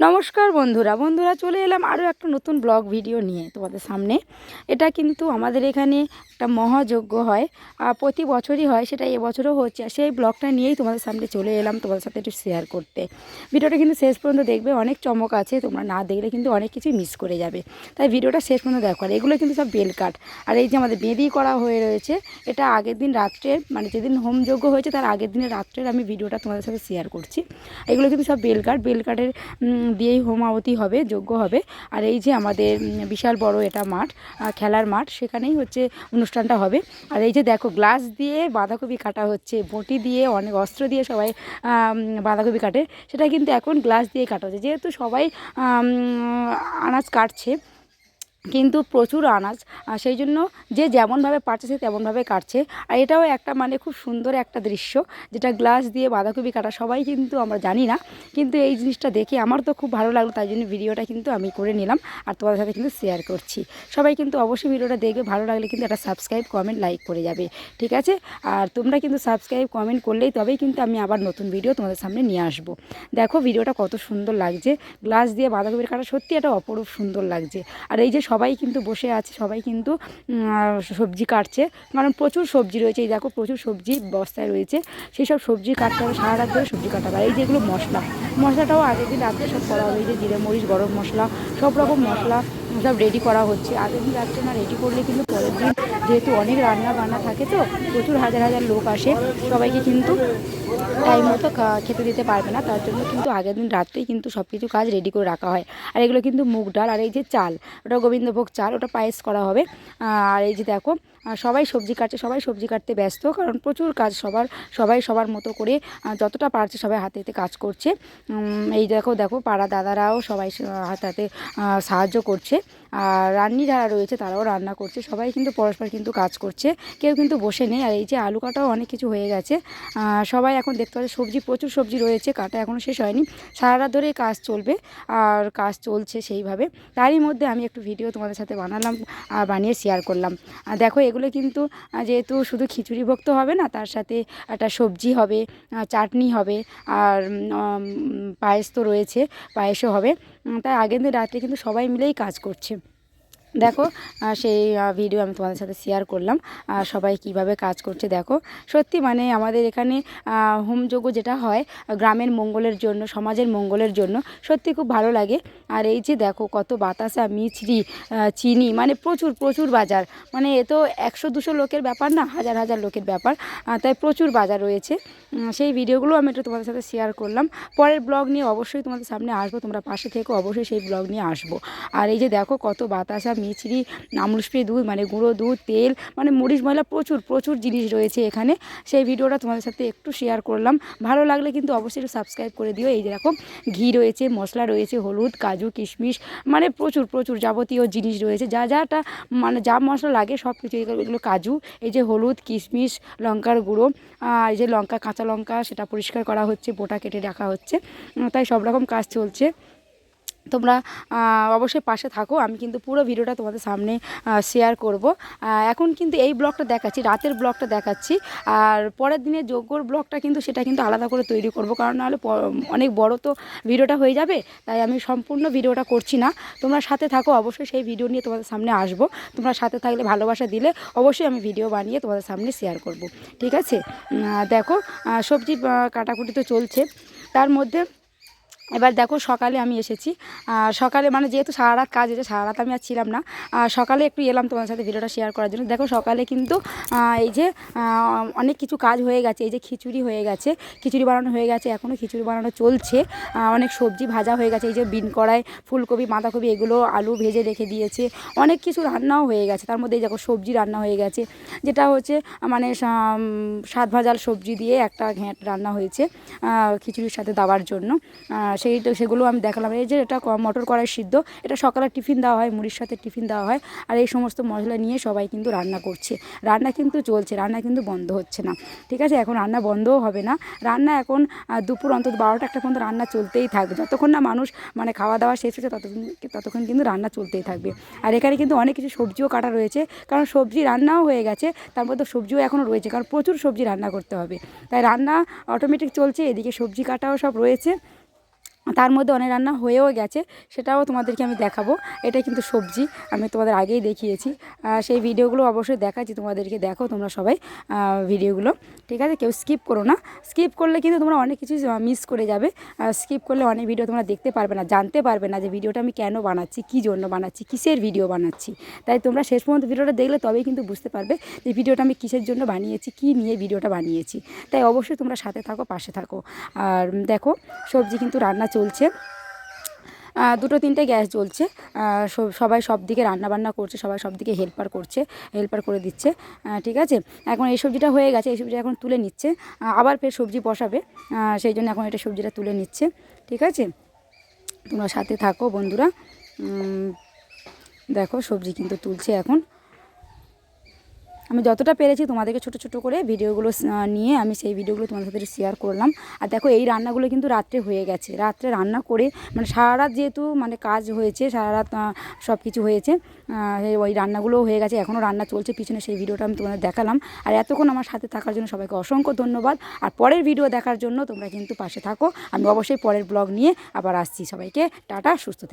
নমস্কার বন্ধুরা বন্ধুরা চলে এলাম আরও একটা নতুন ব্লগ ভিডিও নিয়ে তোমাদের সামনে। এটা কিন্তু আমাদের এখানে একটা মহাযজ্ঞ হয় প্রতি বছরই হয় সেটা এবছরও হচ্ছে। সেই ব্লগটা নিয়েই তোমাদের সামনে চলে এলাম তোমাদের সাথে একটু শেয়ার করতে। ভিডিওটা কিন্তু শেষ পর্যন্ত দেখবে অনেক চমক আছে তোমরা না দেখলে কিন্তু অনেক কিছু মিস করে যাবে। তাই ভিডিওটা শেষ পর্যন্ত দেখো আর এগুলো কিন্তু সব বেলকাঠ আর এই যে আমাদের বেদি করা হয়ে রয়েছে এটা আগের দিন রাত্রে মানে যেদিন হোমযজ্ঞ হয়েছে তার আগের দিনের রাত্রের আমি ভিডিওটা তোমাদের সাথে শেয়ার করছি। এগুলো কিন্তু সব বেলকাঠ বেলকাঠের উম, দিয়েই হোম আহতি হবে যোগ্য হবে। আর এই যে আমাদের বিশাল বড় এটা মাঠ খেলার মাঠ, সেখানেই হচ্ছে অনুষ্ঠানটা হবে। আর এই যে দেখো, গ্লাস দিয়ে বাঁধাকপি কাটা হচ্ছে, বটি দিয়ে অনেক অস্ত্র দিয়ে সবাই বাঁধাকপি কাটে। সেটা কিন্তু এখন গ্লাস দিয়ে কাটা হচ্ছে। যেহেতু সবাই আনাজ কাটছে কিন্তু প্রচুর আনাজ আর সেই জন্য যে যেমনভাবে পারছে সে তেমনভাবে কাটছে। আর এটাও একটা মানে খুব সুন্দর একটা দৃশ্য, যেটা গ্লাস দিয়ে বাঁধাকপি কাটা সবাই কিন্তু আমরা জানি না। কিন্তু এই জিনিসটা দেখে আমার তো খুব ভালো লাগল, তাই জন্য ভিডিওটা কিন্তু আমি করে নিলাম আর তোমাদের সাথে কিন্তু শেয়ার করছি। সবাই কিন্তু অবশ্যই ভিডিওটা দেখবে, ভালো লাগলে কিন্তু একটা সাবস্ক্রাইব কমেন্ট লাইক করে যাবে, ঠিক আছে? আর তোমরা কিন্তু সাবস্ক্রাইব কমেন্ট করলেই তবেই কিন্তু আমি আবার নতুন ভিডিও তোমাদের সামনে নিয়ে আসব। দেখো ভিডিওটা কত সুন্দর লাগছে, গ্লাস দিয়ে বাঁধাকপির কাটা সত্যি একটা অপরূপ সুন্দর লাগছে। আর এই যে সবাই কিন্তু বসে আছে, সবাই কিন্তু সবজি কাটছে। কারণ প্রচুর সবজি রয়েছে, এই দেখো প্রচুর সবজি বস্তায় রয়েছে। সেই সব সবজি কাটতে হবে, সারা রাত ধরে সবজি কাটাবে। এই যেগুলো মশলা মশলাটাও আগের দিন রাত্রে সব করা হবে যে জিরে মরিচ, গরম মশলা, সব রকম মশলা সব রেডি করা হচ্ছে। আগের দিন রাত্রে না রেডি করলে কিন্তু পরের দিন যেহেতু অনেক রান্না বান্না থাকে তো, প্রচুর হাজার হাজার লোক আসে। সবাইকে কিন্তু টাইম মতো খেতে দিতে পারবে না, তার জন্য কিন্তু আগের দিন রাত্রেই কিন্তু সব কিছু কাজ রেডি করে রাখা হয়। আর এগুলো কিন্তু মুগ ডাল, আর এই যে চাল, ওটা গোবিন্দভোগ চাল, ওটা পায়েস করা হবে। আর এই যে দেখো সবাই সবজি কাটছে, সবাই সবজি কাটতে ব্যস্ত, কারণ প্রচুর কাজ সবার, সবাই সবার মতো করে যতটা পারছে সবাই হাতে হাতে কাজ করছে। এই দেখো দেখো, পাড়া দাদারাও সবাই হাতে হাতে সাহায্য করছে। আর রান্নি যারা রয়েছে, তারাও রান্না করছে। সবাই কিন্তু পরস্পর কিন্তু কাজ করছে। কেউ কিন্তু বসে নেই। আর এই যে আলু কাটাও অনেক কিছু হয়ে গেছে। সবাই এখন দেখতে পাচ্ছে, সবজি, প্রচুর সবজি রয়েছে। কাটা এখনও শেষ হয়নি। সারা রাত ধরেই কাজ চলবে। আর কাজ চলছে সেইভাবে। তারই মধ্যে আমি একটু ভিডিও তোমাদের সাথে বানালাম আর বানিয়ে শেয়ার করলাম। দেখো এগুলো কিন্তু যেহেতু শুধু খিচুড়ি ভোগ তো হবে না, তার সাথে একটা সবজি হবে চাটনি হবে, আর পায়েস তো রয়েছে, পায়েসও হবে। তাই আগের দিন রাত্রে কিন্তু সবাই মিলেই কাজ করছে। দেখো সেই ভিডিও আমি তোমাদের সাথে শেয়ার করলাম। সবাই কীভাবে কাজ করছে দেখো। সত্যি মানে আমাদের এখানে হোমযজ্ঞ যেটা হয়, গ্রামের মঙ্গলের জন্য, সমাজের মঙ্গলের জন্য সত্যি খুব ভালো লাগে। আর এই যে দেখো, কত বাতাসা মিছরি চিনি মানে প্রচুর প্রচুর বাজার। মানে এ তো একশো, দুশো লোকের ব্যাপার না, হাজার হাজার লোকের ব্যাপার। তাই প্রচুর বাজার রয়েছে। সেই ভিডিওগুলো আমি একটু তোমাদের সাথে শেয়ার করলাম। পরের ব্লগ নিয়ে অবশ্যই তোমাদের সামনে আসব, তোমরা পাশে থেকে, অবশ্যই সেই ব্লগ নিয়ে আসব। আর এই যে দেখো, কত বাতাসা মিছরি আমুলস্প্রে দুধ মানে গুঁড়ো দুধ, তেল মানে মরিচ, ময়লা প্রচুর প্রচুর জিনিস রয়েছে এখানে। সেই ভিডিওটা তোমাদের সাথে একটু শেয়ার করলাম। ভালো লাগলে কিন্তু অবশ্যই সাবস্ক্রাইব করে দিও। এই যেরকম ঘি রয়েছে, মশলা রয়েছে, হলুদ, কাজু, কিশমিশ মানে প্রচুর প্রচুর যাবতীয় জিনিস রয়েছে। যা যাটা মানে যা মশলা লাগে সব কিছু এগুলো কাজু, এই যে হলুদ, কিশমিশ, লঙ্কার গুঁড়ো আর এই যে লঙ্কা, কাঁচা লঙ্কা, সেটা পরিষ্কার করা হচ্ছে, বোটা কেটে রাখা হচ্ছে। তাই সব রকম কাজ চলছে। তোমরা অবশ্যই পাশে থাকো। আমি কিন্তু পুরো ভিডিওটা তোমাদের সামনে শেয়ার করব। এখন কিন্তু এই ব্লগটা দেখাচ্ছি, রাতের ব্লগটা দেখাচ্ছি। আর পরের দিনে যজ্ঞর ব্লগটা কিন্তু সেটা কিন্তু আলাদা করে তৈরি করব, কারণ নাহলে অনেক বড় তো ভিডিওটা হয়ে যাবে, তাই আমি সম্পূর্ণ ভিডিওটা করছি না। তোমরা সাথে থাকো, অবশ্যই সেই ভিডিও নিয়ে তোমাদের সামনে আসব। তোমরা সাথে থাকলে ভালোবাসা দিলে অবশ্যই আমি ভিডিও বানিয়ে তোমাদের সামনে শেয়ার করব। ঠিক আছে? দেখো সবজি কাটাকুটি তো চলছে। তার মধ্যে এবার দেখো সকালে আমি এসেছি। সকালে মানে যেহেতু সারা রাত কাজ হয়েছে সারা রাত আমি আর ছিলাম না। সকালে একটু এলাম তোমার সাথে ভিডিওটা শেয়ার করার জন্য। দেখো সকালে কিন্তু এই যে অনেক কিছু কাজ হয়ে গেছে। এই যে খিচুড়ি হয়ে গেছে, খিচুড়ি বানানো হয়ে গেছে এখনও খিচুড়ি বানানো চলছে। অনেক সবজি ভাজা হয়ে গেছে। এই যে বিন কড়াই, ফুলকপি, বাঁধাকপি, এগুলো আলু ভেজে রেখে দিয়েছে। অনেক কিছু রান্নাও হয়ে গেছে। তার মধ্যে এই দেখো সবজি রান্না হয়ে গেছে। যেটা হচ্ছে মানে সাত ভাজাল সবজি দিয়ে একটা ঘ্যাঁট রান্না হয়েছে খিচুড়ির সাথে দেওয়ার জন্য। সেই সেগুলো আমি দেখালাম। এই যে এটা মটর কড়াই সিদ্ধ, এটা সকালে টিফিন দেওয়া হয়, মুড়ির সাথে টিফিন দেওয়া হয়। আর এই সমস্ত মশলা নিয়ে সবাই কিন্তু রান্না করছে। রান্না কিন্তু চলছে, রান্না কিন্তু বন্ধ হচ্ছে না। ঠিক আছে, এখন রান্না বন্ধও হবে না। রান্না এখন দুপুর অন্তত বারোটা একটা পর্যন্ত রান্না চলতেই থাকবে যতক্ষণ না মানুষ মানে খাওয়া দাওয়া শেষ হচ্ছে, ততক্ষণ ততক্ষণ কিন্তু রান্না চলতেই থাকবে। আর এখানে কিন্তু অনেক কিছু সবজিও কাটা রয়েছে, কারণ সবজি রান্নাও হয়ে গেছে, তার মধ্যে সবজিও এখনও রয়েছে, কারণ প্রচুর সবজি রান্না করতে হবে। তাই রান্না অটোমেটিক চলছে, এদিকে সবজি কাটাও সব রয়েছে। তার মধ্যে অনেক রান্না হয়েও গেছে, সেটাও তোমাদেরকে আমি দেখাবো। এটা কিন্তু সবজি, আমি তোমাদের আগেই দেখিয়েছি। সেই ভিডিওগুলো অবশ্যই দেখাচ্ছি, তোমাদেরকে দেখো তোমরা সবাই ভিডিওগুলো। ঠিক আছে, কেউ স্কিপ করো না। স্কিপ করলে কিন্তু তোমরা অনেক কিছু মিস করে যাবে। স্কিপ করলে অনেক ভিডিও তোমরা দেখতে পারবে না, জানতে পারবে না যে ভিডিওটা আমি কেন বানাচ্ছি, কী জন্য বানাচ্ছি, কিসের ভিডিও বানাচ্ছি। তাই তোমরা শেষ পর্যন্ত ভিডিওটা দেখলে তবেই কিন্তু বুঝতে পারবে যে ভিডিওটা আমি কিসের জন্য বানিয়েছি, কী নিয়ে ভিডিওটা বানিয়েছি। তাই অবশ্যই তোমরা সাথে থাকো, পাশে থাকো। আর দেখো, সবজি কিন্তু রান্না চলছে। দুটো তিনটে গ্যাস জ্বলছে। সব- সবাই সব দিকে রান্না বান্না করছে, সবাই সব দিকে হেল্পার করছে, হেল্পার করে দিচ্ছে। ঠিক আছে? এখন এই সবজিটা হয়ে গেছে, এই সবজিটা এখন তুলে নিচ্ছে। আবার ফের সবজি বসাবে। সেই জন্য এখন এটা সবজিটা তুলে নিচ্ছে। ঠিক আছে? তোমরা সাথে থাকো বন্ধুরা। দেখো সবজি কিন্তু তুলছে এখন। আমি যতটা পেরেছি তোমাদেরকে ছোট ছোট করে ভিডিওগুলো নিয়ে আমি সেই ভিডিওগুলো তোমাদের সাথে শেয়ার করলাম। আর দেখো এই রান্নাগুলো কিন্তু রাত্রে হয়ে গেছে। রাত্রে রান্না করে মানে সারা রাত যেহেতু মানে কাজ হয়েছে সারা রাত সব কিছু হয়েছে ওই রান্নাগুলোও হয়ে গেছে, এখনও রান্না চলছে, পিছনে সেই ভিডিওটা আমি তোমাদের দেখালাম। আর এতক্ষণ আমার সাথে থাকার জন্য সবাইকে অসংখ্য ধন্যবাদ। আর পরের ভিডিও দেখার জন্য তোমরা কিন্তু পাশে থাকো। আমি অবশ্যই পরের ব্লগ নিয়ে আবার আসছি। সবাইকে টাটা, সুস্থ থেকে।